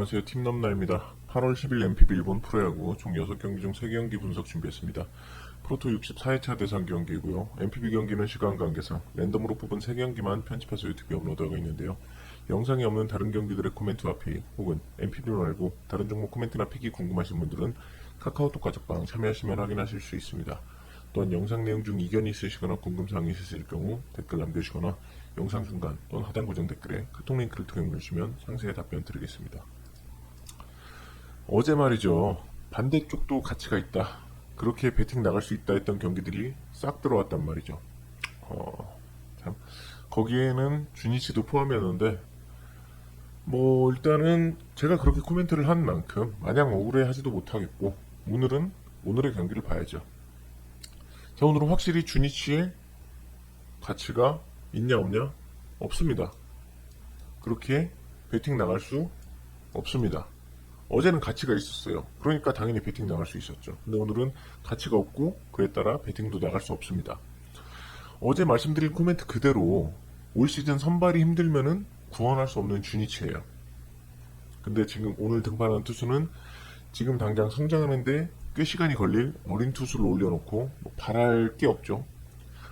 안녕하세요. 팀넘나입니다. 8월 10일 MPB 일본 프로야구 총 6경기 중 3경기 분석 준비했습니다. 프로토 64회차 대상 경기이고요. MPB 경기는 시간 관계상 랜덤으로 뽑은 3경기만 편집해서 유튜브에 업로드하고 있는데요. 영상에 없는 다른 경기들의 코멘트와 픽 혹은 MPB 말고 다른 종목 코멘트나 픽이 궁금하신 분들은 카카오톡 가족방 참여하시면 확인하실 수 있습니다. 또한 영상 내용 중 이견이 있으시거나 궁금사항이 있으실 경우 댓글 남겨주시거나 영상 중간 또는 하단 고정 댓글에 카톡 링크를 통해 보내주시면 상세히 답변 드리겠습니다. 어제 말이죠. 반대쪽도 가치가 있다. 그렇게 배팅 나갈 수 있다 했던 경기들이 싹 들어왔단 말이죠. 어, 참. 거기에는 준이치도 포함이었는데, 뭐, 일단은 제가 그렇게 코멘트를 한 만큼 마냥 억울해 하지도 못하겠고, 오늘은, 오늘의 경기를 봐야죠. 자, 오늘은 확실히 준이치의 가치가 있냐, 없냐? 없습니다. 그렇게 배팅 나갈 수 없습니다. 어제는 가치가 있었어요. 그러니까 당연히 배팅 나갈 수 있었죠. 근데 오늘은 가치가 없고 그에 따라 배팅도 나갈 수 없습니다. 어제 말씀드린 코멘트 그대로 올 시즌 선발이 힘들면은 구원할 수 없는 주니치예요. 근데 지금 오늘 등판한 투수는 지금 당장 성장하는데 꽤 시간이 걸릴 어린 투수를 올려놓고 뭐 바랄 게 없죠.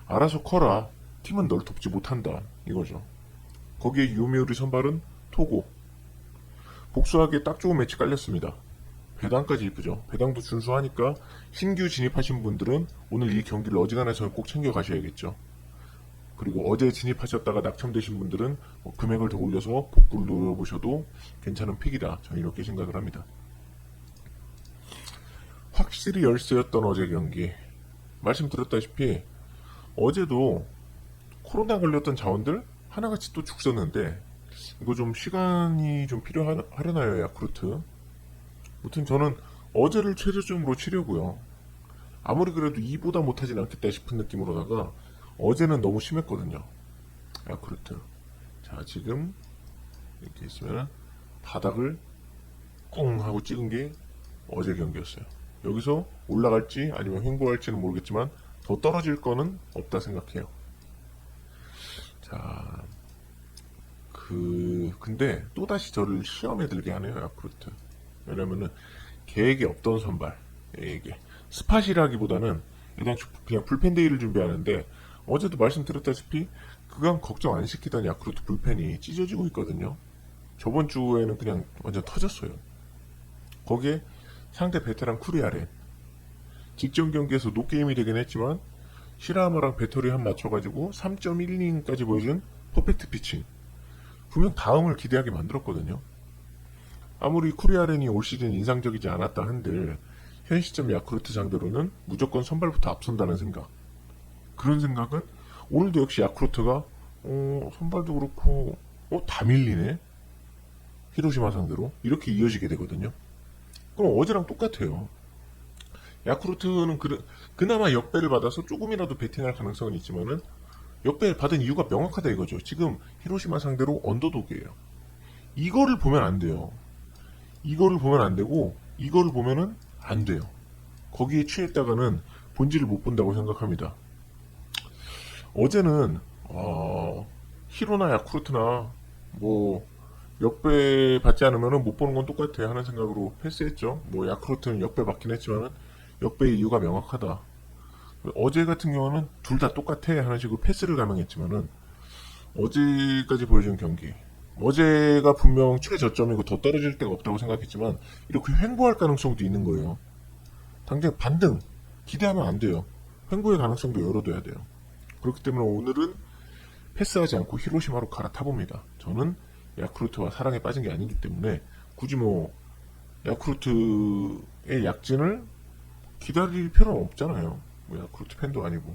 알아서 커라. 팀은 널 돕지 못한다. 이거죠. 거기에 유미우리 선발은 토고. 복수하기에 딱 좋은 매치 깔렸습니다. 배당까지 이쁘죠. 배당도 준수하니까 신규 진입하신 분들은 오늘 이 경기를 어지간해서는 꼭 챙겨 가셔야겠죠. 그리고 어제 진입하셨다가 낙첨되신 분들은 뭐 금액을 더 올려서 복구를 노려보셔도 괜찮은 픽이다. 저는 이렇게 생각을 합니다. 확실히 열세였던 어제 경기. 말씀드렸다시피 어제도 코로나 걸렸던 자원들 하나같이 또 죽었는데 이거 좀 시간이 좀 필요하려나요 야쿠르트? 무튼 저는 어제를 최저점으로 치려고요. 아무리 그래도 이보다 못하진 않겠다 싶은 느낌으로다가 어제는 너무 심했거든요 야쿠르트. 자 지금 이렇게 있으면 바닥을 꽁 하고 찍은 게 어제 경기였어요. 여기서 올라갈지 아니면 횡보할지는 모르겠지만 더 떨어질 거는 없다 생각해요. 자 그 근데 또 다시 저를 시험에 들게 하네요 야쿠르트. 왜냐면은 계획이 없던 선발 이게 스팟이라기보다는 주- 그냥 불펜 데이를 준비하는데 어제도 말씀드렸다시피 그간 걱정 안 시키던 야쿠르트 불펜이 찢어지고 있거든요. 저번 주에는 그냥 완전 터졌어요. 거기에 상대 베테랑 쿠리아렌 직전 경기에서 노게임이 되긴 했지만 시라마랑 배터리 한 맞춰가지고 3.1이닝까지 보여준 퍼펙트 피칭 분명 다음을 기대하게 만들었거든요. 아무리 쿠리아렌이 올 시즌 인상적이지 않았다 한들 현 시점 야쿠르트 상대로는 무조건 선발부터 앞선다는 생각. 그런 생각은 오늘도 역시 야쿠르트가 어, 선발도 그렇고 어, 다 밀리네. 히로시마 상대로 이렇게 이어지게 되거든요. 그럼 어제랑 똑같아요. 야쿠르트는 그, 그나마 역배를 받아서 조금이라도 배팅할 가능성은 있지만은 역배 받은 이유가 명확하다 이거죠. 지금 히로시마 상대로 언더독이에요. 이거를 보면 안 돼요. 이거를 보면 안 되고 이거를 보면은 안 돼요. 거기에 취했다가는 본질을 못 본다고 생각합니다. 어제는 어, 히로나 야쿠르트나 뭐 역배 받지 않으면은 못 보는 건 똑같아 하는 생각으로 패스했죠. 뭐 야쿠르트는 역배 받긴 했지만은 역배의 이유가 명확하다. 어제 같은 경우는 둘 다 똑같아 하는 식으로 패스를 가능했지만은 어제까지 보여준 경기 어제가 분명 최저점이고 더 떨어질 데가 없다고 생각했지만 이렇게 횡보할 가능성도 있는 거예요. 당장 반등 기대하면 안 돼요. 횡보의 가능성도 열어둬야 돼요. 그렇기 때문에 오늘은 패스하지 않고 히로시마로 갈아타봅니다. 저는 야쿠르트와 사랑에 빠진 게 아니기 때문에 굳이 뭐 야쿠르트의 약진을 기다릴 필요는 없잖아요. 뭐 야쿠르트 팬도 아니고.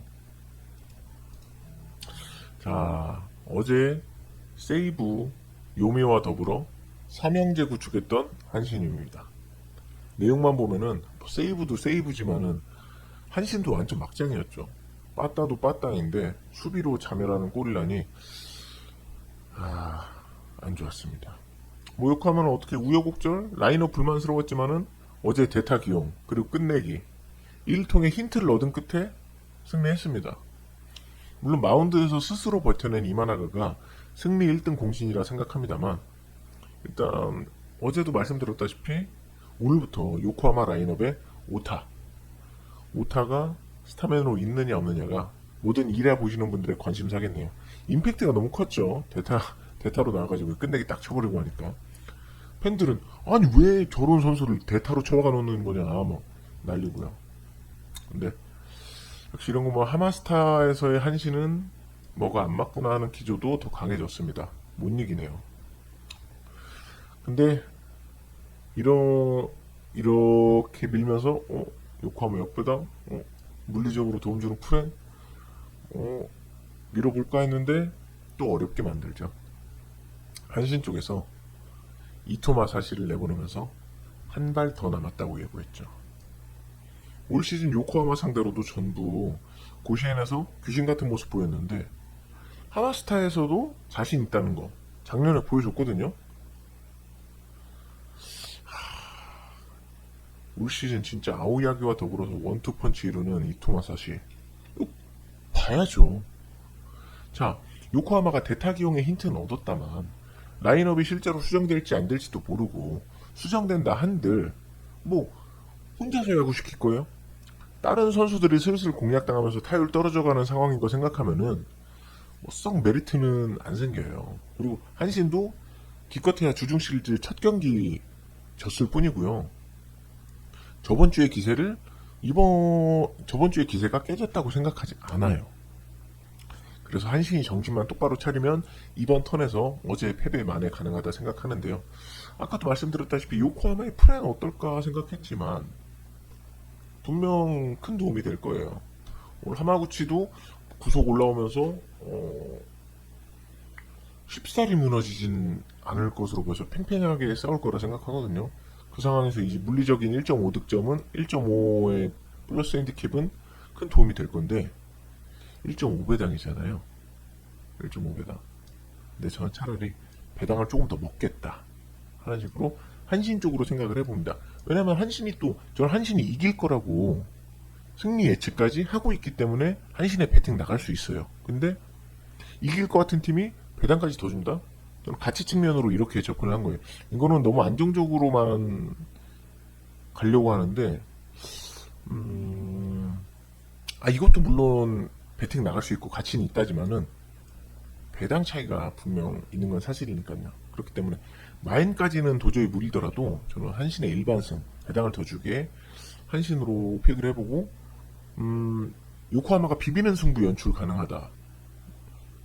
자, 어제 세이브 요미와 더불어 삼형제 구축했던 한신입니다. 내용만 보면은 뭐 세이브도 세이브지만은 한신도 완전 막장이었죠. 빠따도 빠따인데 수비로 자멸하는 꼴이라니 아, 안 좋았습니다. 모욕하면 어떻게 우여곡절 라인업 불만스러웠지만은 어제 대타 기용 그리고 끝내기 1통의 힌트를 얻은 끝에 승리했습니다. 물론 마운드에서 스스로 버텨낸 이마나가가 승리 1등 공신이라 생각합니다만 일단 어제도 말씀드렸다시피 오늘부터 요코하마 라인업에 오타 오타가 스타맨으로 있느냐 없느냐가 모든 일해 보시는 분들의 관심사겠네요. 임팩트가 너무 컸죠. 대타 대타로 나와가지고 끝내기 딱 쳐버리고 하니까 팬들은 아니 왜 저런 선수를 대타로 쳐박아 놓는 거냐 뭐 난리고요. 근데 역시 이런 거 뭐 하마스타에서의 한신은 뭐가 안 맞구나 하는 기조도 더 강해졌습니다. 못 이기네요. 근데 이러 이렇게 밀면서 어, 요코하마 역배당 어, 물리적으로 도움 주는 프렌 어, 밀어볼까 했는데 또 어렵게 만들죠. 한신 쪽에서 이토마 사실을 내보내면서 한 발 더 남았다고 예고했죠. 올 시즌 요코하마 상대로도 전부 고시엔에서 귀신 같은 모습 보였는데 하마스타에서도 자신 있다는 거 작년에 보여줬거든요. 올 시즌 진짜 아오야기와 더불어서 원투펀치 이루는 이토마사시 봐야죠. 자, 요코하마가 대타기용의 힌트는 얻었다만 라인업이 실제로 수정될지 안 될지도 모르고 수정된다 한들 뭐 혼자서 야구시킬 거예요? 다른 선수들이 슬슬 공략당하면서 타율 떨어져가는 상황인 거 생각하면은 뭐썩 메리트는 안 생겨요. 그리고 한신도 기껏해야 주중 시리즈 첫 경기 졌을 뿐이고요. 저번 주의 기세를 이번 저번 주의 기세가 깨졌다고 생각하지 않아요. 그래서 한신이 정신만 똑바로 차리면 이번 턴에서 어제 패배 만에 가능하다 생각하는데요. 아까도 말씀드렸다시피 요코하마의 프레는 어떨까 생각했지만 분명 큰 도움이 될 거예요. 오늘 하마구치도 구속 올라오면서 어, 쉽사리 무너지진 않을 것으로 보여서 팽팽하게 싸울 거라 생각하거든요. 그 상황에서 이제 물리적인 1.5 득점은 1.5의 플러스 핸디캡은 큰 도움이 될 건데 1.5배당이잖아요. 1.5배당. 근데 저는 차라리 배당을 조금 더 먹겠다. 하는 식으로 한신 쪽으로 생각을 해봅니다. 왜냐면 한신이 또 저는 한신이 이길 거라고 승리 예측까지 하고 있기 때문에 한신의 배팅 나갈 수 있어요. 근데 이길 것 같은 팀이 배당까지 더 준다? 저는 가치 측면으로 이렇게 접근을 한 거예요. 이거는 너무 안정적으로만 가려고 하는데, 음, 아, 이것도 물론 배팅 나갈 수 있고 가치는 있다지만은, 배당 차이가 분명 있는 건 사실이니까요. 그렇기 때문에, 마인까지는 도저히 무리더라도, 저는 한신의 일반승, 배당을 더 주게, 한신으로 픽을 해보고, 음, 요코하마가 비비는 승부 연출 가능하다.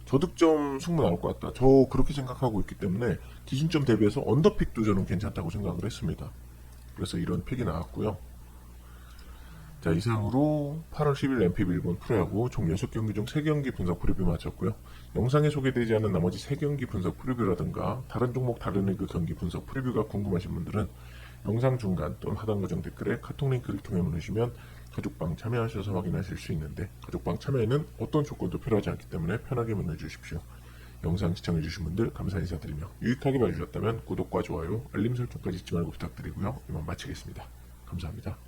저득점 승부 나올 것 같다. 저 그렇게 생각하고 있기 때문에 기준점 대비해서 언더픽도 저는 괜찮다고 생각을 했습니다. 그래서 이런 픽이 나왔고요. 자 이상으로 8월 10일 MPB 일본 프로야구 총 6경기 중 3경기 분석 프리뷰 마쳤고요. 영상에 소개되지 않은 나머지 3경기 분석 프리뷰라든가 다른 종목 다른 리그 경기 분석 프리뷰가 궁금하신 분들은 영상 중간 또는 하단 고정 댓글에 카톡 링크를 통해 보내시면 가족방 참여하셔서 확인하실 수 있는데 가족방 참여에는 어떤 조건도 필요하지 않기 때문에 편하게 문의 주십시오. 영상 시청해주신 분들 감사 인사드리며 유익하게 봐주셨다면 구독과 좋아요, 알림 설정까지 잊지 말고 부탁드리고요. 이만 마치겠습니다. 감사합니다.